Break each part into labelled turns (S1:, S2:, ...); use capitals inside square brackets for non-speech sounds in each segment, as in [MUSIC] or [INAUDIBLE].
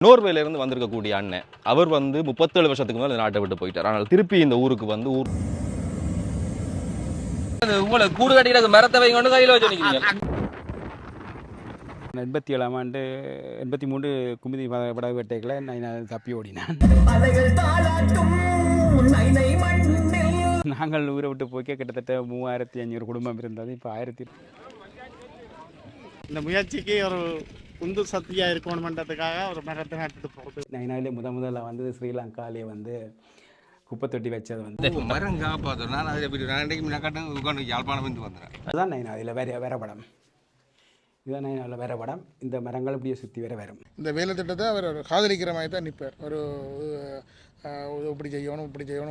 S1: நோர்வேல இருந்து வந்திருக்கக்கூடிய அண்ணன். அவர் வந்து முப்பத்தேழு வருஷத்துக்கு மேல இந்த நாட்டை விட்டு போயிட்டார். ஆனால் திருப்பி இந்த ஊருக்கு வந்து ஊர்
S2: உங்களை கூடு கட்டிக்கிற மரத்தை வைங்க கொண்டு கையில் வச்சு நிற்கிறீங்க
S3: எண்பத்தி ஏழாம் ஆண்டு எண்பத்தி மூன்று குமுதி பட- படகு வேட்டைகளை நான் நான் தப்பி ஓடினேன். நாங்கள் ஊரை விட்டு போய்க்க கிட்டத்தட்ட மூவாயிரத்தி ஐநூறு குடும்பம் இருந்தது. இப்போ ஆயிரத்தி
S4: இந்த முயற்சிக்கு ஒரு உந்து சக்தியா இருக்கணுமன்றதுக்காக ஒரு மரத்தை நட்டுட்டு போகுது.
S3: நைனாவிலே முத முதல்ல வந்து ஸ்ரீலங்காலே வந்து குப்பை தொட்டி வச்சது வந்து.
S5: மரம் காப்பாற்றும் நான் அதை இன்றைக்கு முன்னாடி உட்காந்து யாழ்ப்பாணம் வந்து வந்துடுறேன்
S3: அதுதான் நைனா. இதில் வேற வேற படம். இதுதான் நைனாவில் வேற படம். இந்த மரங்கள் இப்படியே சுற்றி வேற வரும்.
S6: இந்த வேலை திட்டத்தை அவர் காதலிக்கிற மாதிரி தான் நிற்பார் ஒரு இப்படி செய்யணும் இப்படி செய்யணும்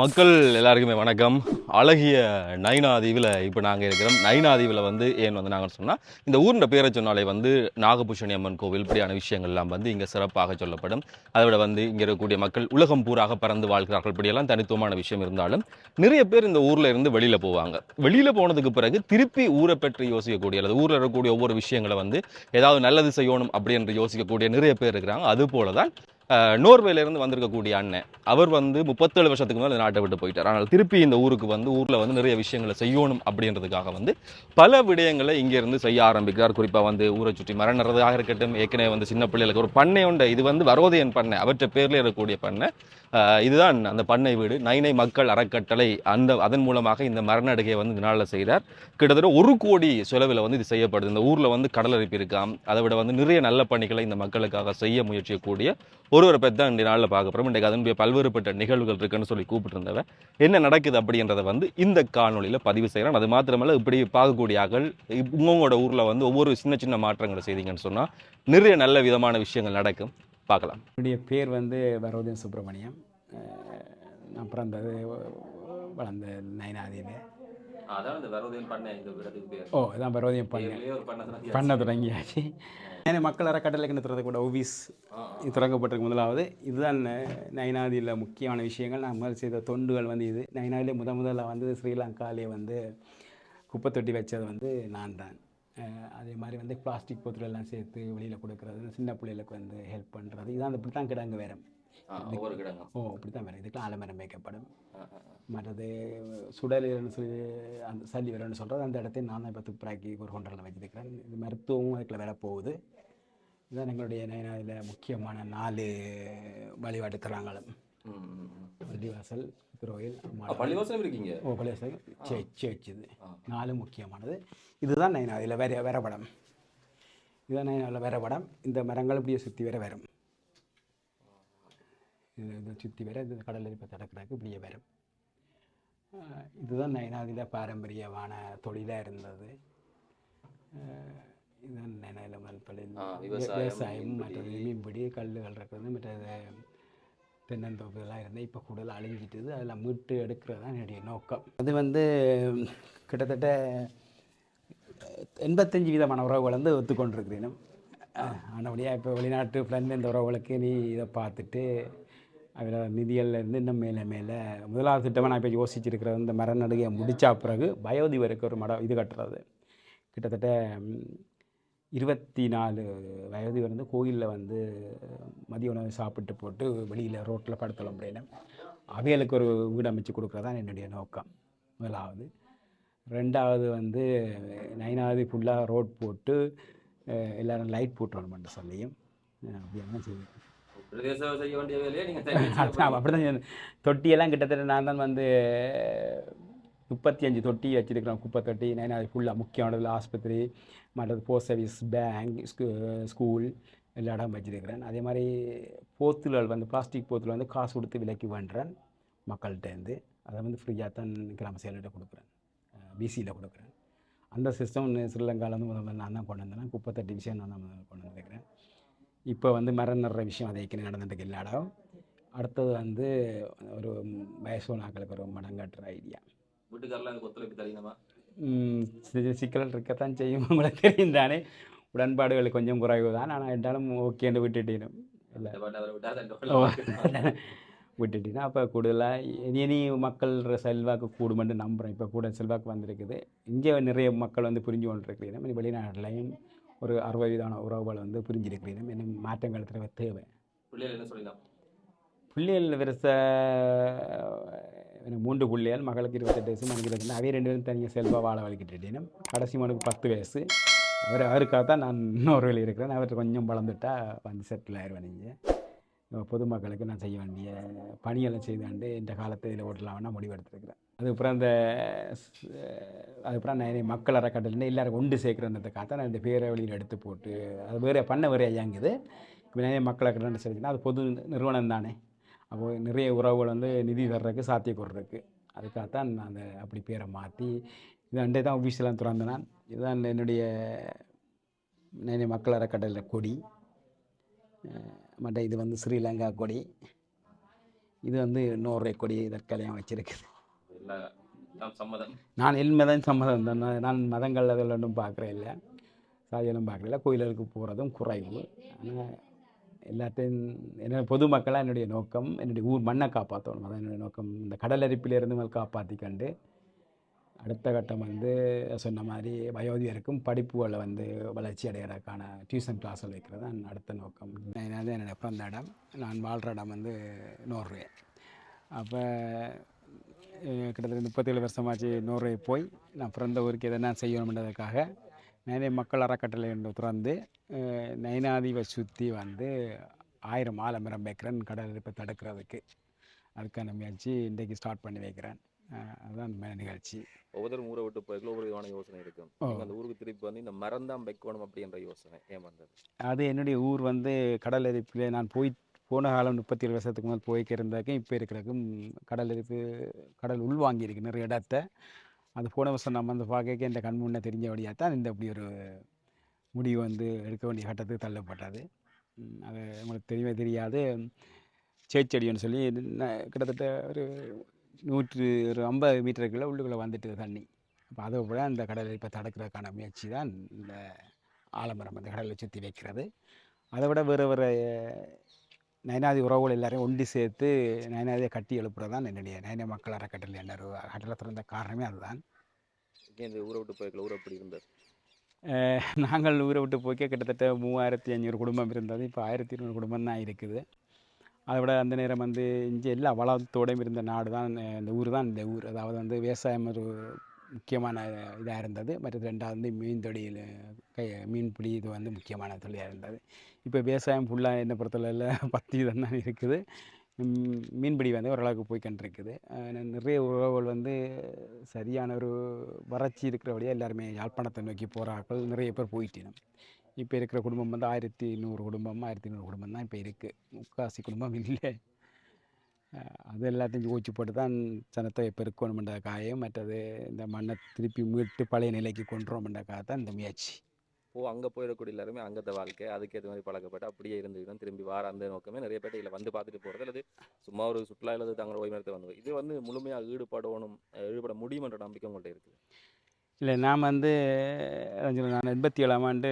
S1: மக்கள் எல்லாருக்குமே வணக்கம். அழகிய நைனாதீவில் இப்போ நாங்கள் இருக்கிறோம். நைனாதீவில் வந்து ஏன் வந்து நாங்கள் சொன்னால் இந்த ஊரின் பேரை சொன்னாலே வந்து நாகபூஷணி அம்மன் கோவில் இப்படியான விஷயங்கள்லாம் வந்து இங்கே சிறப்பாக சொல்லப்படும். அதை விட வந்து இங்கே இருக்கக்கூடிய மக்கள் உலகம் பூராக பறந்து வாழ்கிறார்கள். இப்படியெல்லாம் தனித்துவமான விஷயம் இருந்தாலும் நிறைய பேர் இந்த ஊரில் இருந்து வெளியில் போவாங்க. வெளியில் போனதுக்கு பிறகு திருப்பி ஊரை பற்றி யோசிக்கக்கூடிய அல்லது ஊரில் இருக்கக்கூடிய ஒவ்வொரு விஷயங்களை வந்து ஏதாவது நல்லது செய்யணும் அப்படி என்று யோசிக்கக்கூடிய நிறைய பேர் இருக்கிறாங்க. அதுபோல தான் நோர்வேலேருந்து நோர்வேல இருந்து வந்திருக்கக்கூடிய அண்ணன். அவர் வந்து முப்பத்தேழு வருஷத்துக்கு மேலே இந்த நாட்டை விட்டு போயிட்டார். ஆனால் திருப்பி இந்த ஊருக்கு வந்து ஊரில் வந்து நிறைய விஷயங்களை செய்யணும் அப்படின்றதுக்காக வந்து பல விடயங்களை இங்கே இருந்து செய்ய ஆரம்பிக்கிறார். குறிப்பாக வந்து ஊரை சுற்றி மரணறதாக இருக்கட்டும் ஏற்கனவே வந்து சின்ன பிள்ளைகளுக்கு ஒரு பண்ணை உண்டு. இது வந்து வரோதையன் பண்ணை. அவற்றை பேரில் இருக்கக்கூடிய பண்ணை. இதுதான் அந்த பண்ணை வீடு. நைனை மக்கள் அறக்கட்டளை. அந்த அதன் மூலமாக இந்த மரண அடுகையை வந்து இதனால் நாளில் செய்கிறார். கிட்டத்தட்ட ஒரு கோடி செலவில் வந்து இது செய்யப்படுது. இந்த ஊரில் வந்து கடல் அரிப்பு இருக்காம். அதை விட வந்து நிறைய நல்ல பணிகளை இந்த மக்களுக்காக செய்ய முயற்சிக்கக்கூடிய ஒருவரை பற்றி தான் இந்த நாளில் பார்க்க போகிறோம் இன்றைக்கு அதனுடைய பல்வேறுபட்ட நிகழ்வுகள் இருக்குன்னு சொல்லி கூப்பிட்டுருந்தவ என்ன நடக்குது அப்படின்றத வந்து இந்த காணொலியில் பதிவு செய்கிறேன் அது மாத்திரமல்ல இப்படி பார்க்கக்கூடிய ஆக்கள் உங்கவங்களோட உங்களோட ஊரில் வந்து ஒவ்வொரு சின்ன சின்ன மாற்றங்களை செய்தீங்கன்னு சொன்னால் நிறைய நல்ல விதமான விஷயங்கள் நடக்கும். பார்க்கலாம்.
S3: என்னுடைய பேர் வந்து வரோதன் சுப்பிரமணியம். நான் பிறந்தது வளர்ந்த நைனாதியில் ஓ இதான் வரோதயம் பண்ண.
S1: ஒரு பண்ண
S3: தொடங்கியாச்சு. ஏன்னா மக்கள் அறக்கட்டளை கிணத்துறது கூட ஓவிஸ் தொடங்கப்பட்டிருக்கு முதலாவது. இதுதான் நைனாதியில் முக்கியமான விஷயங்கள். நான் முதல் செய்த தொண்டுகள் வந்து இது. நைனாதிலே முத முதல்ல வந்து ஸ்ரீலங்காலே வந்து குப்பை தொட்டி வச்சது வந்து நான் தான் அதே மாதிரி வந்து பிளாஸ்டிக் பொருட்கள் எல்லாம் சேர்த்து வெளியில் கொடுக்குறது சின்ன பிள்ளைகளுக்கு வந்து ஹெல்ப் பண்ணுறது இதான் இப்படி தான் கிடங்கு வேறு
S1: ஒவ்வொரு கிடங்கும்.
S3: ஓ இப்படி தான் வேறு இதுக்கெல்லாம் அலமரம் வைக்கப்படும் மற்றது சுடலுன்னு சொல்லி அந்த சளி வரன்னு சொல்கிறது அந்த இடத்தை நான் தான் இப்போ துப்புராக்கி ஒரு கொண்டலில் வச்சிருக்கிறேன் இது மருத்துவமும் அதுக்குள்ள வேற போகுது. இதுதான் எங்களுடைய இதில் முக்கியமான நாலு வழிபாட்டு தலங்களும். பள்ளிவாசல் கோயில்
S1: பள்ளிவாசலம் இருக்கீங்க?
S3: ஓ பள்ளிவாசல். சேர்ச் இது நாலு முக்கியமானது. இதுதான் நைனா இதில் வேற வேற படம் இதுதான் நைனாவில் வேற படம் இந்த மரங்கள் இப்படியே சுற்றி வேற வரும். இது இதை சுற்றி வர இந்த கடலில் இப்போ தடக்கிறதுக்கு இப்படியே வரும். இதுதான் நைனாதில் பாரம்பரியமான தொழிலாக இருந்தது. இதுதான் முதல் தொழில்.
S1: விவசாயம்.
S3: மற்றது மீன்பிடி கல்லுகள் இருக்கிறது மற்றது தென்னந்தோப்பு இதெல்லாம் இருந்தால் இப்போ கூடுதல் அழிஞ்சிட்டுது. அதில் மீட்டு எடுக்கிறது தான் என்னுடைய நோக்கம். அது வந்து கிட்டத்தட்ட எண்பத்தஞ்சு விதமான உறவுகள் வந்து ஒத்துக்கொண்டிருக்கிறேன் ஆனபடியாக இப்போ வெளிநாட்டு ஃப்ரெண்ட் இந்த உறவுகளுக்கு நீ இதை பார்த்துட்டு அதில் நிதியிலேருந்து இன்னும் மேலே மேலே. முதலாவது திட்டமாக நான் இப்போ யோசிச்சிருக்கிறது இந்த மர நடுகையை முடித்தா பிறகு வயோதிபருக்கு ஒரு மடம் இது கட்டுறது. கிட்டத்தட்ட இருபத்தி நாலு வயது வந்து கோயிலில் வந்து மதிய உணவு சாப்பிட்டு போட்டு வெளியில் ரோட்டில் படுத்தலாம் அப்படின்னு அவைகளுக்கு ஒரு வீடு அமைச்சு கொடுக்குறதான் என்னுடைய நோக்கம். முதலாவது. ரெண்டாவது வந்து நைனாவது ஃபுல்லாக ரோட் போட்டு எல்லோரும் லைட் போட்டுறோம்னு சொல்லியும் அஹ், அப்படியான செய்வேன். [LAUGHS] அப்படிதான். தொட்டியெல்லாம் கிட்டத்தட்ட நான் தான் வந்து முப்பத்தி அஞ்சு தொட்டி வச்சிருக்கிறோம். குப்பை தொட்டி நான் அது ஃபுல்லாக முக்கியமானது ஆஸ்பத்திரி மற்றது போஸ்ட் சர்வீஸ் பேங்க் ஸ்கூல் எல்லா இடம் வச்சிருக்கிறேன். அதே மாதிரி போத்துகள் வந்து பிளாஸ்டிக் போத்தில் வந்து காசு கொடுத்து விலைக்கு வேண்டுறேன் மக்கள்கிட்டேருந்து அதை வந்து ஃப்ரீயாக தான் கிராம செயல்கிட்ட கொடுக்குறேன். பிசியில் கொடுக்குறேன். அந்த சிஸ்டம் ஸ்ரீலங்காவில் வந்து முதல்ல நான் தான் கொண்டு வந்தேன். குப்பை தட்டி விஷயம் நான் தான் கொண்டு வந்திருக்கிறேன். இப்போ வந்து மரம் நடுற விஷயம் அதை ஏற்கனவே நடந்துட்டு எல்லா இடம் அடுத்தது வந்து ஒரு வயசோனாக்களுக்கு ஒரு மடம் கட்டுற ஐடியா
S1: வீட்டுக்காரெல்லாம் எனக்கு ஒத்துழைப்பு தரீங்கம்மா.
S3: சிக்கல் இருக்கத்தான் செய்யும். உங்களுக்கு தெரியும் தானே. உடன்பாடுகள் கொஞ்சம் குறைவு தான் ஆனால் என்றாலும் ஓகேன்னு விட்டுட்டேனும். இல்லை. அப்போ கூடுதலாக இனி மக்கள் செல்வாக்கு கூடுமென்று நம்புகிறேன் இப்போ கூட செல்வாக்கு வந்திருக்குது. இங்கே நிறைய மக்கள் வந்து புரிஞ்சு கொண்டிருக்கிறீங்க இனி வெளிநாட்டிலையும் ஒரு அறுபது விதான உறவுகள் வந்து புரிஞ்சிருக்கிறீங்க இன்னும் மாற்றங்கள் தேவை தேவை.
S1: பிள்ளைகள் என்ன சொல்லிடலாம்
S3: பிள்ளைகள் எனக்கு மூன்று பிள்ளைகள் மகளுக்கு இருபத்தெட்டு வயசு மனுக்கு இருபத்தி அவைய ரெண்டு பேரும் தனியாக செல்வா வாழ வலிக்கிட்டேன் கடைசி மனுக்கு பத்து வயசு. அவர் அவருக்காக தான் நான் இன்னொரு வேலை இருக்கிறேன். அவர் கொஞ்சம் வளர்ந்துட்டா வந்து செட்டில் ஆயிடுவேன் நீங்கள் பொதுமக்களுக்கு நான் செய்ய வேண்டிய பணியெல்லாம் செய்தாண்டு இந்த காலத்தை இதில் ஓட்டலாம்னா முடிவெடுத்திருக்கிறேன். அதுக்கப்புறம் அந்த அதுக்கப்புறம் நான் என்னை மக்கள் அறக்கட்டளை எல்லாரும் ஒன்று சேர்க்குறேன்றதுக்காக தான் நான் இந்த பேரை எடுத்து போட்டு அது வேறு பண்ண வேறு ஐயாங்குது இப்போ நிறைய மக்கள் அறக்கட்டளை சேர்த்துன்னா அது பொது நிறுவனம் தானே. அப்போ நிறைய உறவுகள் வந்து நிதி தர்றதுக்கு சாத்தியக்கூறு இருக்குது அதுக்காகத்தான் நான் அந்த அப்படி பேரை மாற்றி இது அண்டே தான் ஆஃபீஸ்லாம் திறந்த நான். இதுதான் என்னுடைய நிறைய மக்கள் அறக்கட்டளை கொடி. மற்ற இது வந்து ஸ்ரீலங்கா கொடி. இது வந்து நோர்வே கொடி தற்காலிகம் வச்சிருக்குது. நான் என் மதம் சம்மதம் தான். நான் மதங்கள் அதில் ஒன்றும் பார்க்குறேன் இல்லை. சாதியெல்லாம் பார்க்கல கோயிலுக்கு போகிறதும் குறைவு. ஆனால் எல்லாத்தையும் என்ன பொதுமக்களாக என்னுடைய நோக்கம் என்னுடைய ஊர் மண்ணை காப்பாற்றணும். அதான் என்னுடைய நோக்கம். இந்த கடலரிப்பிலிருந்து மேல் காப்பாற்றிக்கண்டு அடுத்த கட்டம் வந்து சொன்ன மாதிரி வயோதிகருக்கும் படிப்புகளை வந்து வளர்ச்சி அடைகிறதுக்கான டியூஷன் கிளாஸில் வைக்கிறது தான் அடுத்த நோக்கம். என்னது என்னோட என்னோடய பிறந்த இடம் நான் வாழ்கிற இடம் வந்து நோர்வே. அப்போ கிட்டத்தட்ட முப்பத்தேழு வருஷமாச்சு நோர்வே போய் நான் பிறந்த ஊருக்கு எதனா செய்யணும்ன்றதுக்காக நிறைய மக்கள் அறக்கட்டளை என்று திறந்து அஹ், சுற்றி வந்து ஆயிரம் ஆலமரம் வைக்கிறேன் கடல் இப்போ தடுக்கிறதுக்கு. அதுக்கான முயற்சி இன்றைக்கு ஸ்டார்ட் பண்ணி வைக்கிறேன். அதுதான் மேல நிகழ்ச்சி.
S1: ஒவ்வொரு ஊரை விட்டு ஒவ்வொரு விதமான யோசனை இருக்கும் அந்த ஊருக்கு திருப்பி வந்து இந்த மரம் தான் வைக்கணும் அப்படின்ற யோசனை ஏன் வந்தது
S3: அது என்னுடைய ஊர் வந்து கடல் அரிப்பில் நான் போய் போன காலம் முப்பத்தி ஏழு வருஷத்துக்கு முதல் போய்க்க இருந்தாக்கும் இப்போ இருக்கிறதுக்கும் கடல் அரிப்பு கடல் உள்வாங்கி இருக்கு நிறைய இடத்த. அது போன வருஷம் நம்ம வந்து பார்க்க இந்த கண் முன்னே தெரிஞ்சபடியாக தான் இந்த இப்படி ஒரு முடிவு வந்து எடுக்க வேண்டிய கட்டத்துக்கு தள்ளப்பட்டது. அது உங்களுக்கு தெரியவே தெரியாது. சேச்செடின்னு சொல்லி கிட்டத்தட்ட ஒரு நூற்று ஒரு ஐம்பது மீட்டருக்குள்ளே உள்ளுக்குள்ளே வந்துட்டு தண்ணி. அப்போ அதை விட அந்த கடலை இப்போ தடுக்கிறதுக்கான முயற்சி தான் இந்த ஆலமரம் அந்த கடலை சுற்றி வைக்கிறது. அதை விட வேறு வேறு நயனாதி உறவுகள் எல்லாரையும் ஒண்டி சேர்த்து நயனாதியை கட்டி எழுப்புறது தான் என்னுடைய நயன மக்கள் அறக்கட்டளை என்ன அறக்கட்டளை திறந்த காரணமே அதுதான்.
S1: இந்த ஊரை விட்டு போய்க்கல ஊர் அப்படி இருந்தது?
S3: அஹ் நாங்கள் ஊரை விட்டு போய்க்க கிட்டத்தட்ட மூவாயிரத்தி ஐநூறு குடும்பம் இருந்தது. இப்போ ஆயிரத்தி இருநூறு குடும்பம் தான் இருக்குது. அதை விட அந்த நேரம் வந்து இங்கே எல்லா வளத்தோடையும் இருந்த நாடு தான் இந்த ஊர் தான் இந்த ஊர். அதாவது வந்து விவசாயம் ஒரு முக்கியமான இதாக இருந்தது. மற்றது ரெண்டாவது வந்து மீன் தொழில் கை மீன்பிடி இது வந்து முக்கியமான தொழிலாக இருந்தது. இப்போ விவசாயம் ஃபுல்லாக என்ன பொறுத்தளவில் [LAUGHS] பத்தி தான் இருக்குது. மீன்பிடி வந்து ஓரளவுக்கு போய்க்கிட்டு இருக்குது நிறைய உறவுகள் வந்து சரியான ஒரு வறட்சி இருக்கிறபடியாக எல்லாருமே யாழ்ப்பாணத்தை நோக்கி போகிறார்கள் நிறைய பேர் போயிட்டினோம். இப்போ இருக்கிற குடும்பம் வந்து ஆயிரத்தி நூறு குடும்பம் ஆயிரத்தி நூறு குடும்பம் தான் இப்போ இருக்குது முக்காசி குடும்பம் இல்லை. அது எல்லாத்தையும் யோசிச்சு போட்டு தான் சனத்தொகை காயம் மற்றது இந்த மண்ணை திருப்பி மீட்டு பழைய நிலைக்கு கொண்டுறோம்ன்றதுக்காக தான் இந்த முயற்சி.
S1: ஓ அங்கே போயிடக்கூடிய எல்லாருமே அங்கத்த வாழ்க்கை அதுக்கேற்ற மாதிரி பழக்கப்பட்டு அப்படியே இருந்துக்கணும் திரும்பி வார அந்த நோக்கமே நிறைய பேர் இதில் வந்து பார்த்துட்டு போகிறது அல்லது சும்மா ஒரு சுற்றுலா அல்லது தங்களோட ஓய்வு வந்து. இது வந்து முழுமையாக ஈடுபடணும் ஈடுபட முடியுமென்ற நம்பிக்கை உங்கள்கிட்ட இருக்குது.
S3: இல்லை நான் வந்து நான் எண்பத்தி ஏழாம் ஆண்டு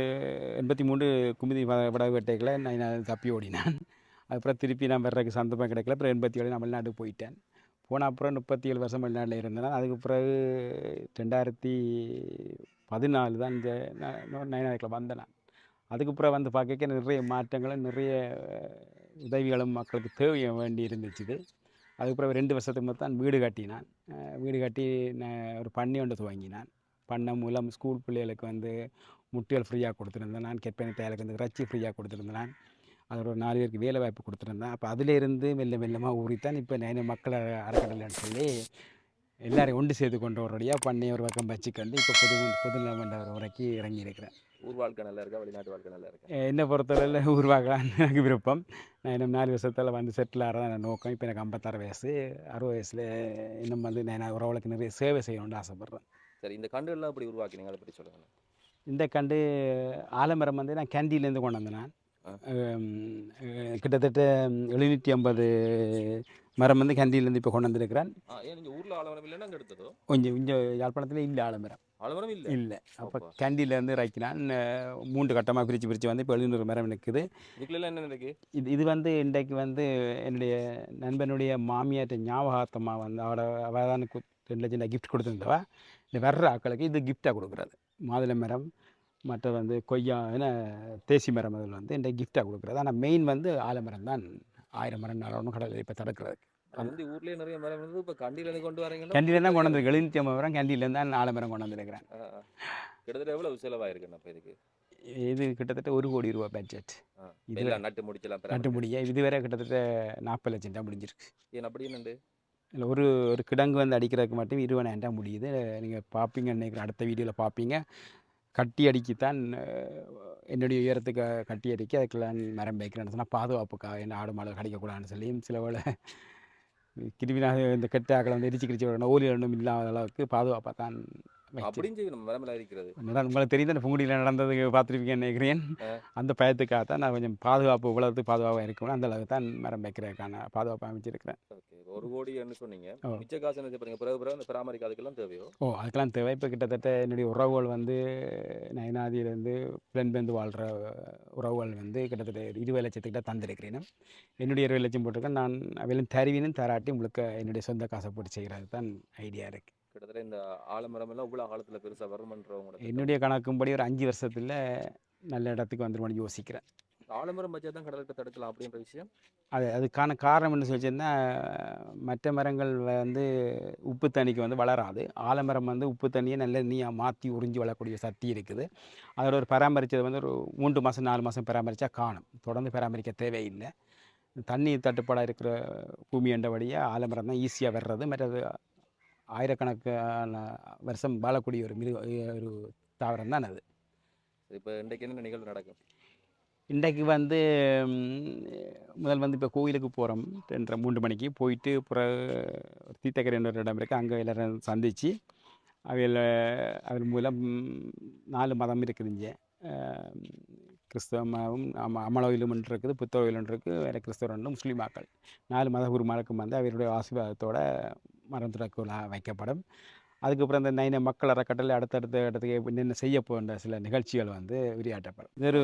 S3: எண்பத்தி மூணு குமுதி படகு வடகு வேட்டைகளை நான் நான் தப்பி ஓடினேன். அதுக்கப்புறம் திருப்பி நான் வர்றதுக்கு சந்தர்ப்பம் கிடைக்கல. அப்புறம் எண்பத்தி ஏழு நான் வெளிநாட்டுக்கு போயிட்டேன். போன அப்புறம் முப்பத்தி ஏழு வருஷம் வெளிநாட்டில் இருந்தேன். அதுக்கு பிறகு ரெண்டாயிரத்தி பதினாலு தான் இந்த நயனாக்கில் வந்தேன் நான். அதுக்கு பிறகு வந்து பார்க்க நிறைய மாற்றங்களும் நிறைய உதவிகளும் மக்களுக்கு தேவை வேண்டி இருந்துச்சு அதுக்கு பிறகு ரெண்டு வருஷத்துக்கு மட்டும் தான் வீடு கட்டினான். வீடு கட்டி நான் ஒரு பண்ணி ஒன்று துவங்கினான். பண்ண மூலம் ஸ்கூல் பிள்ளைகளுக்கு வந்து முட்டைகள் ஃப்ரீயாக கொடுத்துருந்தேன். நான் கெப்பேனி தேலுக்கு வந்து இறைச்சி ஃப்ரீயாக கொடுத்துருந்தேன். ஒரு நாலு பேருக்கு வேலை வாய்ப்பு கொடுத்துருந்தேன். அப்போ அதிலிருந்து மெல்ல மெல்லமாக ஊறித்தான் இப்போ நான் மக்கள் அற- அறக்கட்டளைன்னு சொல்லி எல்லாரையும் ஒன்று சேர்த்து கொண்டு வரடியாக பண்ணி ஒரு பக்கம் வச்சுக்கொண்டு இப்போ புது புது மண்ட வரைக்கும் இறங்கி இருக்கிறேன்.
S1: ஊர் வாழ்க்கை நல்லா இருக்கா? வெளிநாட்டு வாழ்க்கை நல்லா இருக்கா?
S3: என்னை பொறுத்தவரையில் உருவாக்கலாம் எனக்கு விருப்பம். நான் இன்னும் நாலு வருஷத்தில் வந்து செட்டில் ஆகிறதான் என் நோக்கம். இப்போ எனக்கு ஐம்பத்தாறு வயசு. அறுபது வயசில் இன்னும் வந்து நான் உறவுகளுக்கு நிறைய சேவை செய்யணும்னு ஆசைப்பட்றேன்.
S1: சரி இந்த கண்டுகள்லாம் அப்படி உருவாக்கினீங்க அதை பற்றி சொல்லுங்கள்
S3: இந்த கண்டு ஆலமரம் வந்து நான் கேண்டீன்லேருந்து கொண்டு வந்தேன் நான். கிட்டத்தட்ட எழுநூற்றி ஐம்பது மரம் வந்து கேண்டீன்லேருந்து இப்போ கொண்டு வந்திருக்கிறேன்.
S1: ஊரில் ஆளவனம் இல்லைன்னா எடுத்ததோ?
S3: கொஞ்சம் கொஞ்சம் யாழ்ப்பாணத்தில் இல்லை ஆலமரம்.
S1: ஆலமரம் இல்ல?
S3: இல்லை. அப்போ. கேண்டிலேருந்து இறக்கினான். மூன்று கட்டமாக பிரித்து பிரித்து வந்து இப்போ எழுநூறு மரம்
S1: இதுக்குள்ள என்ன இருக்கு
S3: இது இது வந்து இன்றைக்கு வந்து என்னுடைய நண்பனுடைய மாமியார்ட்ட ஞாபகார்த்தமாக வந்து அவட அவள் தான் ரெண்டு லட்சம் கிஃப்ட் கொடுத்துருந்தவா. இந்த வர்ற ஆட்களுக்கு இது கிஃப்டாக கொடுக்குறது. மாதுளை மரம் மற்ற வந்து கொய்யா என்ன தேசி மரம் அதில் வந்து இன்றைக்கு கிஃப்டாக கொடுக்குறது. ஆனால் மெயின் வந்து ஆலமரம் தான். ஆயிரம் மரம் நடணும் கடலில் இப்போ தடுக்கிறது
S1: அது வந்து ஊர்லயே நிறைய மரம் இப்ப கண்டியில இருந்து கொண்டு வரீங்கன்னா
S3: கேண்டியில் தான் கொண்டு வந்து எழுநூற்றி ஐம்பது மரம் தான் ஆலமரம் கொண்டு வந்துருக்கிறேன்.
S1: கிட்டத்தட்ட எவ்வளவு செலவாயிருக்கு அப்ப இதுக்கு?
S3: இது கிட்டத்தட்ட ஒரு கோடி ரூபா பட்ஜெட் இது
S1: நட்டு முடிச்சலாம்
S3: நட்டு முடிய இதுவரை கிட்டத்தட்ட நாற்பது லட்சம் தான் முடிஞ்சிருக்கு.
S1: ஏன் அப்படி என்னண்டு?
S3: இல்லை ஒரு ஒரு கிடங்கு வந்து அடிக்கிறதுக்கு மட்டும் இருபதாயிரம் முடியுது? நீங்கள் பார்ப்பீங்க நினைக்கிறேன். அடுத்த வீடியோவில் பார்ப்பீங்க கட்டி அடிக்கத்தான் என்னுடைய உயரத்துக்கு கட்டி அடிக்க அதுக்கெல்லாம் மரம் வைக்கிறேன்னு சொன்னால் பாதுகாப்புக்காக என்ன ஆடு மாடு கடிக்கக்கூடாதுன்னு சொல்லியும் சில வேலை கிருமினாக இந்த கெட்ட ஆக்களை வந்து எரிச்சு கிரிச்சு விடணும். ஓலி ரெண்டும் இல்லாத அளவுக்கு பாதுகாப்பாக தான்
S1: எல்லாம் இருக்கிறது
S3: உங்களுக்கு தெரியும் தானே பொங்குடியில் நடந்தது பார்த்துருப்பீங்கன்னு நினைக்கிறேன். அந்த பயத்துக்காக தான் நான் கொஞ்சம் பாதுகாப்பு உலகத்துக்கு பாதுகாப்பாக இருக்கணும். அந்த அளவுக்கு தான் மரம் வைக்கிறதுக்கான பாதுகாப்பு அமைச்சிருக்கிறேன்.
S1: ஓகே ஒரு கோடி என்ன சொன்னீங்க. மிச்ச காசு என்ன பிறகு பிறகு அந்த பராமரிக்க அதுக்கெல்லாம் தேவையோ?
S3: ஓ அதுக்கெல்லாம் தேவை. இப்போ கிட்டத்தட்ட என்னுடைய உறவுகள் வந்து நயனாதியிலேருந்து புலன்பெயர்ந்து வாழ்கிற உறவுகள் வந்து கிட்டத்தட்ட இருபது லட்சத்துக்கிட்ட தந்திருக்கிறேன். என்னுடைய இருபது லட்சம் போட்டிருக்கேன். நான் அவையிலும் தருவினும் தராட்டி உங்களுக்கு என்னுடைய சொந்த காசை போட்டு செய்கிறது தான் ஐடியா இருக்குது
S1: கிட்டத்தட்ட இந்த ஆலமரம் எல்லாம் இவ்வளவு காலத்துல பெருசா வருமன்றவங்களோட
S3: என்னுடைய கணக்கும்படி ஒரு அஞ்சு வருஷத்தில் நல்ல இடத்துக்கு வந்துருமான்னு யோசிக்கிறேன்.
S1: ஆலமரம் வச்சா தான் கடலுக்கு தடுக்கலாம் அப்படின்ற விஷயம்?
S3: அது அதுக்கான காரணம் என்ன சொல்லிச்சுன்னா மற்ற மரங்கள் வந்து உப்பு தண்ணிக்கு வந்து வளராது. ஆலமரம் வந்து உப்பு தண்ணியை நல்ல நீயாக மாற்றி உறிஞ்சி வளரக்கூடிய சக்தி இருக்குது. அதோட ஒரு பராமரித்தது வந்து ஒரு மூன்று மாதம் நாலு மாதம் பராமரித்தா காணும். தொடர்ந்து பராமரிக்க தேவையில்லை. தண்ணி தட்டுப்பாடாக இருக்கிற பூமி என்றபடியாக ஆலமரம் தான் ஈஸியாக வர்றது. மற்றது ஆயிரக்கணக்கான வருஷம் வாழக்கூடிய ஒரு மிரு ஒரு தாவரம் தான் அது.
S1: இப்போ இன்றைக்கு என்ன நிகழ்வு நடக்கும்?
S3: இன்றைக்கு வந்து முதல் வந்து இப்போ கோயிலுக்கு போகிறோம் ரெண்டரை மூன்று மணிக்கு போயிட்டு புற தீர்த்தக்கரை என்ற ஒரு இடம் இருக்குது அங்கே எல்லாரும் சந்தித்து அவையில் அவர் மூலம் நாலு மதம் இருக்குது கிறிஸ்தவமாகவும் அம அமலோயிலும் ஒன்று இருக்குது புத்தகோயில் ஒன்று இருக்குது வேறு கிறிஸ்தவர் ஒன்று முஸ்லீமாக்கள். நாலு மத குருமாருக்கும் வந்து அவருடைய ஆசீர்வாதத்தோட மரம் துறக்க வைக்கப்படும். அதுக்கப்புறம் இந்த நைன மக்கள் அறக்கட்டளை அடுத்தடுத்த இடத்துக்கு என்னென்ன செய்ய போன்ற சில நிகழ்ச்சிகள் வந்து விளையாட்டப்படும் இது ஒரு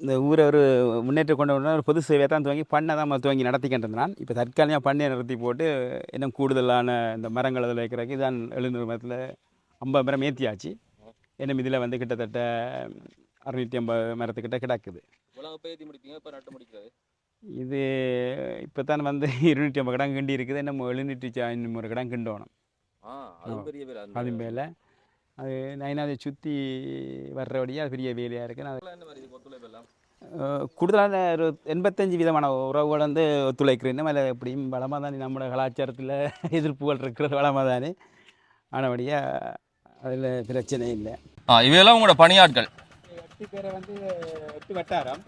S3: இந்த ஊரை ஒரு முன்னேற்றம் கொண்டு வரணும் ஒரு பொது சேவையை தான் துவங்கி பண்ணை தான் துவங்கி நடத்திக்கிட்டு நான் இப்போ தற்காலிகமாக பண்ணையை நிறுத்தி போட்டு இன்னும் கூடுதலான இந்த மரங்கள் அதில் வைக்கிறதுக்கு இதான் எழுநூறு மரத்தில் ஐம்பது மரம் ஏற்றியாச்சு இன்னும் இதில் வந்து கிட்டத்தட்ட அறுநூற்றி ஐம்பது மரத்துக்கிட்ட கிடக்குது. இது இப்போ தான் வந்து இருநூற்றி ஐம்பது கிடம் கிண்டி இருக்குது. இன்னும் எழுநூற்றி ஐநூறு கிடம் கிண்டோணும்.
S1: ஆ அது
S3: ஆ.
S1: பெரிய வேலை
S3: அது மேலே அது சுற்றி வர்றபடியாக அது பெரிய வேலையாக இருக்குது நான் கூடுதலான ஒரு எண்பத்தஞ்சு விதமான உறவுகள் வந்து ஒத்துழைக்கிறேன். அதில் எப்படியும் வளமாக தானே நம்மளோட கலாச்சாரத்தில் எதிர்ப்புகள் இருக்கிறது வளமாக தானே ஆனபடியாக அதில் பிரச்சனை இல்லை.
S1: ஆ இவையெல்லாம் உங்களோட பணியாட்கள்.
S3: எட்டு பேரை வந்து எட்டு வட்டாரம்.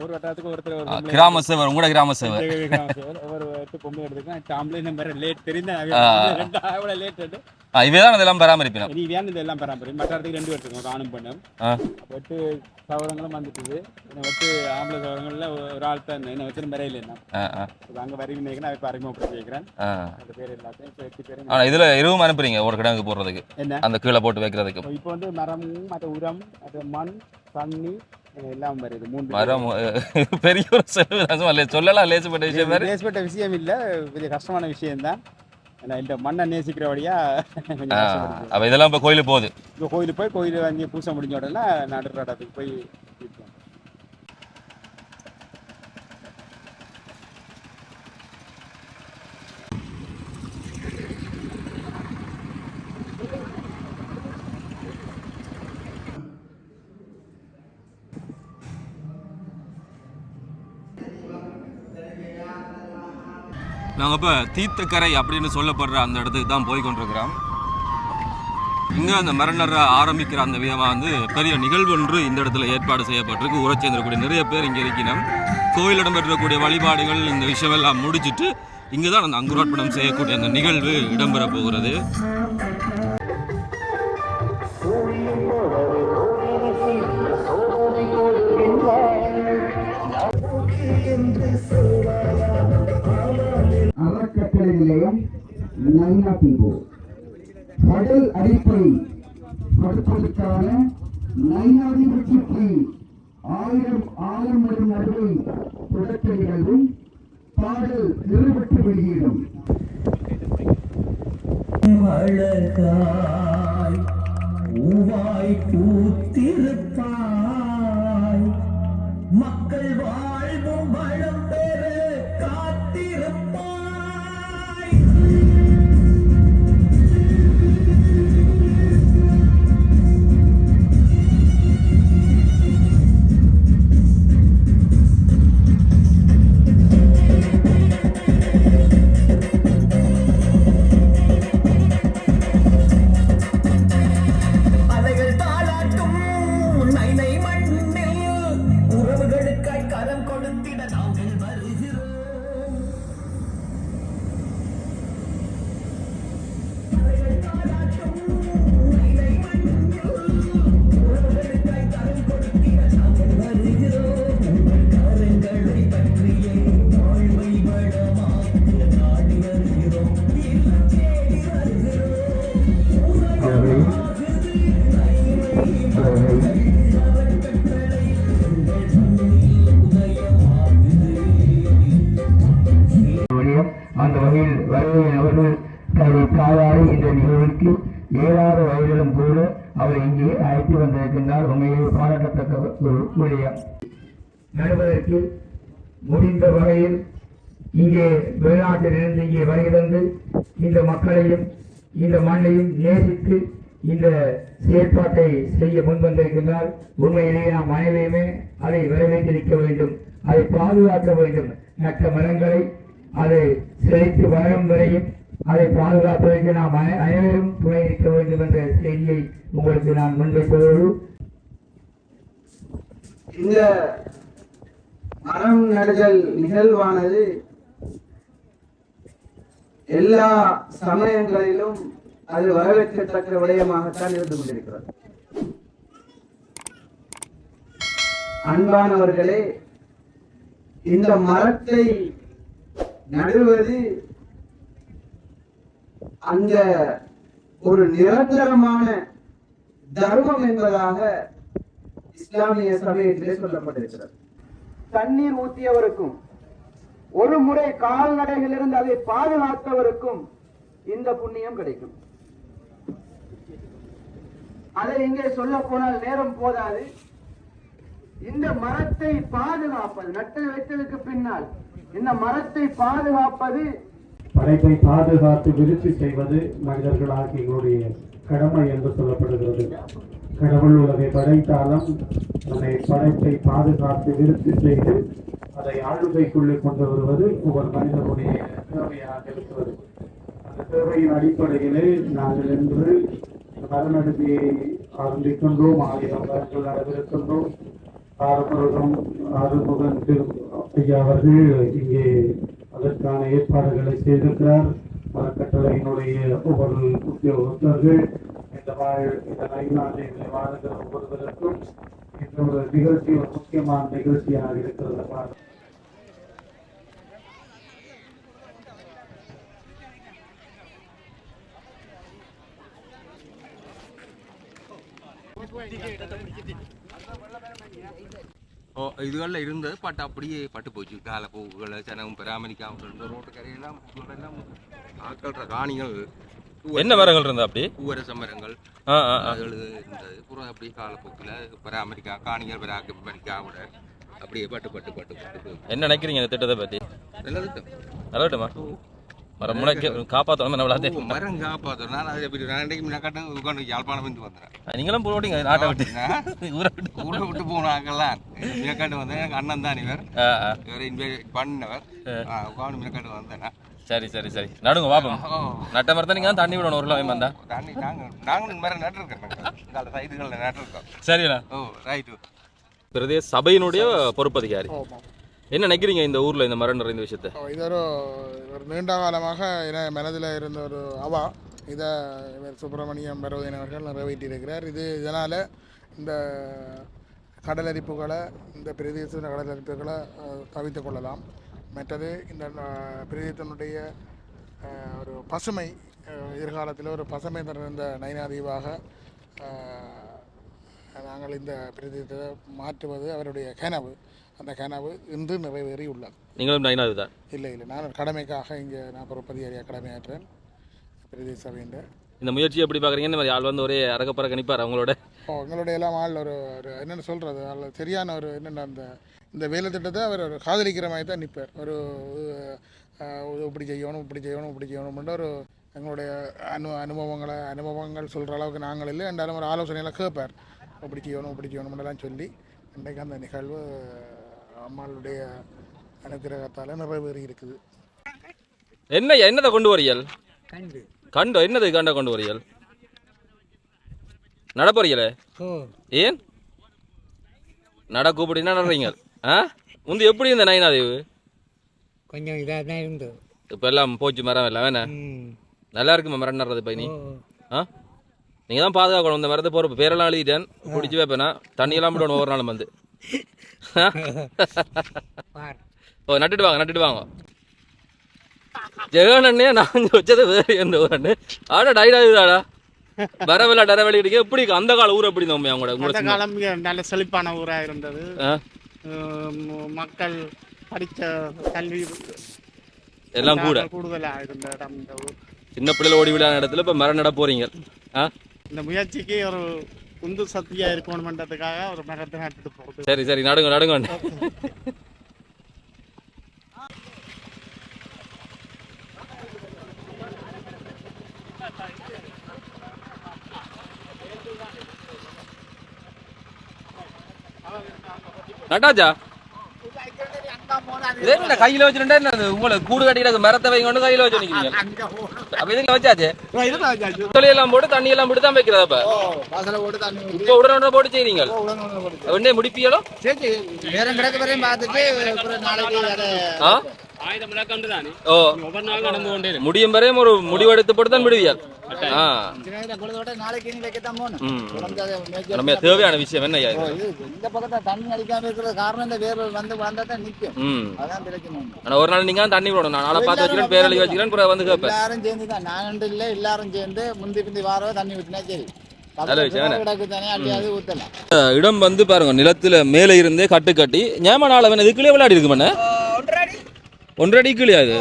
S3: ஒரு வட்டாரத்துக்கு ஒருத்தர்
S1: கிராம சேவர் உங்களோட கிராம சேவர்.
S3: ஒவ்வொரு எட்டு பொம்பளை எடுத்துக்கலாம் டாம்லே நம்பர் லேட் தெரிந்த. ரெண்டு லேட்
S1: ஆ இவைதான் இதெல்லாம் பராமரிப்பினோம்.
S3: நீ வேணும் இதெல்லாம் பராமரி மற்ற இடத்துக்கு ரெண்டு எடுத்துக்கணும் ஒரு ஆணும் பண்ணும். எட்டு சவரங்களும் வந்துட்டுது. எட்டு ஆம்பளை சவரங்களில் ஒரு ஆள் தான் இன்னும் வச்சு மறையில் என்ன. அங்கே வரைக்கும் நினைக்கிறேன் இப்போ அறிமுகப்படுத்தி வைக்கிறேன். அந்த பேர் எல்லாத்தையும் எட்டு பேரும்
S1: ஆனா இதுல எருவும் அனுப்புறீங்க? ஒரு கிடங்கு போடுறதுக்கு.
S3: என்ன?
S1: அந்த கீழே போட்டு வைக்கிறதுக்கு.
S3: இப்போ வந்து மரம் மற்ற உரம் மண் தண்ணி எல்லாம் வருது மூன்று
S1: மரம் பெரிய ஒரு செலவு. சொல்லலாம் லேசுப்பட்ட விஷயம் மாதிரி
S3: பேசப்பட்ட விஷயம் இல்லை கொஞ்சம் கஷ்டமான விஷயம்தான். இந்த மண்ணை நேசிக்கிறபடியா
S1: அப்ப இதெல்லாம் இப்ப கோயிலுக்கு போகுது.
S3: இப்போ கோயிலுக்கு போய் கோயில் வாங்கி பூசை முடிஞ்ச உடனே நடுற இடத்துக்கு போய்
S1: நாங்கள் இப்போ தீர்த்தக்கரை அப்படின்னு சொல்லப்படுற அந்த இடத்துக்கு தான் போய் கொண்டிருக்கிறோம். இங்கே அந்த மரநற ஆரம்பிக்கிற அந்த விதமாக வந்து பெரிய நிகழ்வு ஒன்று இந்த இடத்துல ஏற்பாடு செய்யப்பட்டிருக்கு. ஊரை நிறைய பேர் இங்கே இருக்கணும் கோயில் இடம்பெற்றக்கூடிய வழிபாடுகள் இந்த விஷயமெல்லாம் முடிச்சுட்டு இங்கே தான் அந்த அங்குராட்பணம் செய்யக்கூடிய அந்த நிகழ்வு இடம்பெற போகிறது.
S7: அறக்கட்டளை கடல் முதல் அடிப்படை கொடுப்பதற்கான நைனாதி வெற்றிக்கு ஆயிரம் ஆயிரம் நடுவை தொடக்க நிகழ்வும் பாடல் நிறுவட்டு வெளியிடும்
S8: அழகாய்
S7: ஒரு நடுவதற்கு முடிந்த வகையில் இங்கே வெளிநாட்டிலிருந்து இங்கே வருகை தந்து இந்த மக்களையும் இந்த மண்ணையும் நேசித்து இந்த செயற்பாட்டை செய்ய முன்வந்திருக்கின்றால் உண்மையிலேயே நாம் அனைவருமே அதை வரவேற்றிருக்க வேண்டும். அதை பாதுகாக்க வேண்டும். நட்ட மரங்களை அதை செழித்து வளரும் வரையும் அதை பாதுகாப்பதற்கு நாம் அனைவரும் துணை நிற்க வேண்டும் என்ற செய்தியை உங்களுக்கு நான் முன்வைப்பதோடு
S9: இந்த மரம் நடுதல் நிகழ்வானது எல்லா சமயங்களிலும் அது வரவேற்கத்தக்க விடயமாகத்தான் இருந்து கொண்டிருக்கிறது. அன்பானவர்களே இந்த மரத்தை நடுவது அந்த ஒரு நிரந்தரமான தர்மம் என்பதாக இஸ்லாமிய சமயத்திலே சொல்லப்பட்டிருக்கிறது. தண்ணீர் ஊற்றியவருக்கும் ஒரு முறை கால்நடைகளிலிருந்து அதை பாதுகாத்தவருக்கும் இந்த புண்ணியம் கிடைக்கும். அதை இங்கே சொல்ல போனால் நேரம் போதாது. இந்த மரத்தை பாதுகாப்பது நட்டு வைத்ததுக்கு பின்னால் இந்த மரத்தை பாதுகாப்பது
S10: படைப்பை பாதுகாத்து விருத்தி செய்வது மனிதர்களாகிய எங்களுடைய கடமை என்று சொல்லப்படுகிறது. கடவுள் உலகை படைத்தாலும் நம்மை படைப்பை பாதுகாத்து விருத்தி செய்து அதை ஆளுகைக்குள்ளே கொண்டு வருவது ஒவ்வொரு மனிதனுடைய தேவையாக இருக்கிறது. அந்த தேவையின் அடிப்படையிலே நாங்கள் இன்று மரநடுமையை ஆரம்பிக்கின்றோம் ஆயிரம் வருடங்கள் நடந்திருக்கின்றோம். ஆறுமுருகம் ஆறுமுகன் திரு ஐயா அவர்கள் இங்கே அதற்கான ஏற்பாடுகளை செய்திருக்கிறார். அறக்கட்டளையினுடைய ஒவ்வொரு உத்தியோகத்தர்கள் இந்த வாழ் இந்த நைநாட்டில் வாழ்கிற ஒவ்வொருவருக்கும் இந்த ஒரு நிகழ்ச்சி ஒரு முக்கியமான நிகழ்ச்சியாக இருக்கிறது.
S5: ஓ இதுகளில் இருந்தது பட் அப்படியே பட்டு போச்சு. கால போக்குகளை ஜனமும் பராமரிக்காமல் இருந்த ரோட்டு கரையெல்லாம் எல்லாம் ஆட்கள் காணிகள்.
S2: என்ன மரங்கள் இருந்தா அப்படி?
S5: பூவரச மரங்கள் இருந்தது. பூரா அப்படியே காலப்போக்கில் பராமரிக்கா காணிகள் பராமரிக்காம அப்படியே பட்டு பட்டு பட்டு பட்டு
S2: என்ன நினைக்கிறீங்க இந்த திட்டத்தை பத்தி?
S5: நல்லது
S2: நல்லட்டுமா மரம் முளைக்க காப்பாற்றணும்
S5: ஓ, மரம் காப்பாற்றணும் நான் அதை எப்படி நான் இன்றைக்கு முன்னாடி உட்காந்து யாழ்ப்பாணம் வந்து வந்துடுறேன்
S2: நீங்களும் போட்டீங்க நாட்டை விட்டு. ஊரை விட்டு.
S5: ஊரை விட்டு போனாங்கல்லாம் மினக்காண்டு வந்தேன். எனக்கு அண்ணன் தான் இவர். இவர் இன்வைட் பண்ணவர். உட்காந்து மினக்காண்டு வந்தேன்
S2: சரி சரி சரி. நடுங்க பாப்போம் நட்ட மரத்தை நீங்க தான் தண்ணி விடணும் ஒரு கிலோ வந்தா.
S5: தண்ணி நாங்கள் நாங்களும் இந்த மாதிரி நட்டுருக்கோம் இந்த சைடுகளில் நட்டுருக்கோம்.
S2: சரிண்ணா.
S5: Oh right.
S2: பிரதேச சபையினுடைய பொறுப்பதிகாரி. என்ன நினைக்கிறீங்க இந்த ஊர்ல இந்த மரம் நிறைந்த விஷயத்த?
S6: இது ஒரு ஒரு நீண்ட காலமாக என மனதில் இருந்த ஒரு அவா. இதை இவர் சுப்பிரமணியம் பரவதின் அவர்கள் நிறைவேற்றியிருக்கிறார். இது இதனால் இந்த கடலரிப்புகளை இந்த பிரதேச கடலரிப்புகளை அஹ், தவிர்த்து கொள்ளலாம். மற்றது இந்த பிரதேசத்தினுடைய ஒரு பசுமை எதிர்காலத்தில் ஒரு பசுமை நிறைந்த நைனாதீவாக அஹ், நாங்கள் இந்த பிரதேசத்தை மாற்றுவது அவருடைய கனவு. அந்த கனவு இன்று நிறைவேறி உள்ளது
S1: நீங்களும் நைனாதி தான்
S6: இல்லை இல்லை. நான் கடமைக்காக இங்கே நான் பொறுப்பதிகாரியாக கடமையாற்றேன் பிரதேச சபையின்
S1: இந்த முயற்சி எப்படி பார்க்குறீங்க இந்த மாதிரி ஆள் வந்து ஒரே அறக்கப்பற கணிப்பார் அவங்களோட.
S6: ஓ எங்களுடைய எல்லாம் ஆள் ஒரு ஒரு என்னென்னு சொல்கிறது ஆள் சரியான ஒரு என்னென்ன அந்த இந்த வேலை திட்டத்தை அவர் ஒரு காதலிக்கிற மாதிரி தான் நிற்பார். ஒரு இப்படி செய்யணும் இப்படி செய்யணும் இப்படி செய்யணும்ன்ற ஒரு எங்களுடைய அனு அனுபவங்களை அனுபவங்கள் சொல்கிற அளவுக்கு நாங்கள் இல்லை. ரெண்டாலும் ஒரு ஆலோசனையில் கேட்பார். இப்படி செய்யணும் இப்படி செய்யணும்ன்றலாம் சொல்லி இன்றைக்கு அந்த நிகழ்வு அம்மாளுடைய அனுகிரகத்தால் நிறைவேறி இருக்குது.
S1: என்ன என்னதை கொண்டு வரீர்கள் கண்டு. என்னது கண்ட கொண்டு வரீர்கள் நடப்பறீங்களே ஏன்? நட கூப்பிட்டீங்கன்னா நடுறீங்க? ஆ? முந்தி எப்படி இந்த நைனாதேவு
S11: கொஞ்சம் இதாக தான் இருந்தது
S1: இப்போ எல்லாம் போச்சு மரம் எல்லாம் வேணா? நல்லா இருக்குமா மரம் நடுறது பையனி ஆ? நீங்கள் தான் பாதுகாக்கணும். இந்த மரத்தை போகிற பேரெல்லாம் எழுதிட்டேன் பிடிச்சி வைப்பேனா? தண்ணியெல்லாம் விடணும் ஒவ்வொரு நாளும் வந்து? ஓ நட்டுட்டு வாங்க நட்டுட்டு வாங்க. ஜெகனண்ணே நான் வச்சது வேறு எந்த ஊரண்ணு? ஆடா டைடாடா வரவில்ல டரவெளி எப்படி? அந்த கால ஊர் எப்படி நம்ம அவங்களோட
S4: அந்த
S1: உங்களோட
S4: காலம் நல்ல செழிப்பான ஊராக இருந்தது. மக்கள் படித்த கல்வி
S1: எல்லாம் கூட
S4: கூடுதலாக இருந்த இடம் இந்த ஊர்
S1: சின்ன பிள்ளைல ஓடி விடாத இடத்துல இப்போ மரம் நட போறீங்க ஆ
S4: இந்த முயற்சிக்கு ஒரு உந்து சக்தியா இருக்கணும்ன்றதுக்காக ஒரு மரத்தை நட்டுட்டு போகுது
S1: சரி சரி நடுங்க நடுங்க நட்டாச்சா? என்ன கையில வச்சுட்டா என்ன அது உங்களுக்கு கூடு கட்டியில மரத்தை வைங்க கொண்டு கையில வச்சு நிக்கிறீங்க. அப்ப இதுல வச்சாச்சு? போட்டு தண்ணி எல்லாம் போட்டு தான் வைக்கிறதா இப்ப உடனே போட்டு செய்றீங்க. உடனே முடிப்பீங்களோ?
S9: நேரம் கிடக்கு வரையும் பார்த்துட்டு அப்புறம் நாளைக்கு வேற
S1: ஆ?
S2: ஆயுதம்
S1: ஓ. முடியும் வரையும் ஒரு முடிவெடுத்து போட்டு தான் விடுவியால் நம்ம தேவையான விஷயம் என்ன
S9: இந்த பக்கத்தை தண்ணி அடிக்காம இருக்கிற காரணம் இந்த வேர்வை வந்து வந்தா தான் நிற்கும் அதான்
S1: ஆனா ஒரு நாள் நீங்க தண்ணி விடணும். நான் நாளை பார்த்து வச்சுக்கிறேன் பேர் எழுதி வச்சுக்கிறேன் வந்து கேட்பேன்.
S9: எல்லாரும் சேர்ந்து தான். நான் இல்லை எல்லாரும் சேர்ந்து முந்தி பிந்தி வாரவ தண்ணி ஊற்றினா சரி.
S1: இடம் வந்து பாருங்க நிலத்துல மேலே இருந்தே கட்டு கட்டி ஞாபக நாள் இதுக்குள்ளே விளையாடி இருக்கு மண்ண ஒன்றரை அடிக்குள்ளே அது?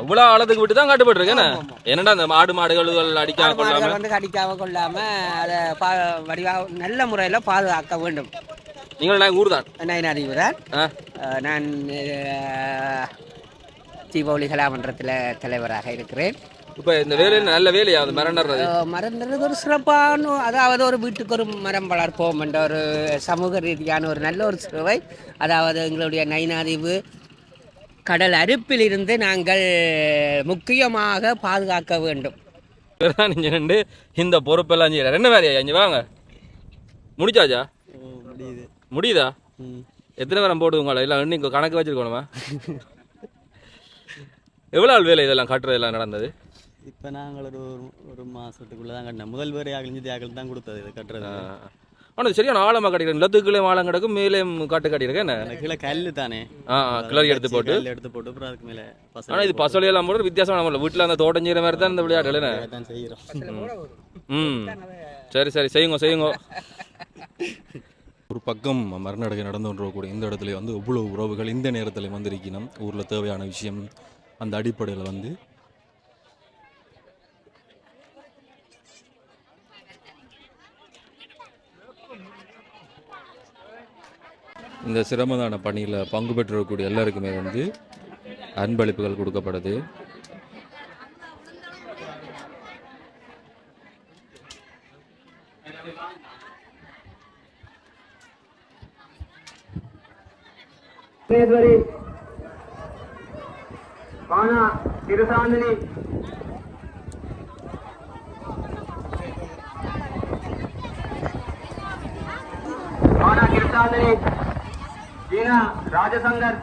S1: இவ்வளோ ஆழத்துக்கு விட்டு தான் கட்டுப்பட்டு என்ன என்னடா இந்த மாடு மாடுகள் அடிக்காம கொள்ளாம?
S11: வந்து கடிக்காம கொள்ளாம அதை பா வடிவா நல்ல முறையில் பாதுகாக்க வேண்டும்.
S1: நீங்கள் நான் ஊர் தான்
S11: நான்
S1: ஆ.
S11: நான் தீபாவளி கலாமன்றத்தில் தலைவராக இருக்கிறேன்.
S1: இப்போ இந்த வேலையில் நல்ல வேலையா? அது மரம் நடுறது
S11: ஒரு சிறப்பான அதாவது ஒரு வீட்டுக்கு ஒரு மரம் வளர்ப்போம் என்ற ஒரு சமூக ரீதியான ஒரு நல்ல ஒரு சேவை அதாவது எங்களுடைய நைனாதீவு கடல் அருப்பில் இருந்து நாங்கள் முக்கியமாக பாதுகாக்க வேண்டும்.
S1: ரெண்டு இந்த பொறுப்பெல்லாம் செய்யற என்ன வேலையா இங்க வாங்க. முடிச்சாச்சா?
S3: முடியுது?
S1: முடியுதா எத்தனை பேரம் போடுது உங்களை எல்லாம் இன்னும் கணக்கு வச்சிருக்கணுமா? எவ்வளோ நாள் வேலை இதெல்லாம் கட்டுறது எல்லாம் நடந்தது?
S3: இப்போ நாங்கள் ஒரு ஒரு மாதத்துக்குள்ளே தான் கட்டினோம். முதல் வேறு அகலிஞ்சு அகல் தான் கொடுத்தது இது கட்டுறது.
S1: ஆனால் சரியான ஆழமாக கட்டிக்கிறேன் நிலத்துக்குள்ளே ஆழம் கிடக்கும் மேலே காட்டு கட்டியிருக்கேன் என்ன?
S3: கீழே கல் தானே.
S1: ஆ கிளறி எடுத்து போட்டு.
S3: எடுத்து போட்டு அப்புறம் அதுக்கு மேலே
S1: ஆனால் இது பசலை எல்லாம் போட்டு வித்தியாசம் நம்ம வீட்டில் அந்த தோட்டம் செய்கிற மாதிரி தான் இந்த விளையாட்டு என்ன?
S3: செய்கிறோம்.
S1: ம். சரி சரி செய்யுங்க செய்யுங்க. ஒரு பக்கம் மரணடகை நடந்து கொண்டிருக்கக்கூடிய இந்த இடத்துல வந்து இவ்வளவு உறவுகள் இந்த நேரத்தில் வந்திருக்கணும் ஊரில் தேவையான விஷயம் அந்த அடிப்படையில் வந்து இந்த சிரமதான பணியில் பங்கு பெற்றிருக்கக்கூடிய எல்லாருக்குமே வந்து அன்பளிப்புகள் கொடுக்கப்படுது.
S9: பானா திருசாந்தினி. பானா திருசாந்தினி. ఈయన రాజసంగర్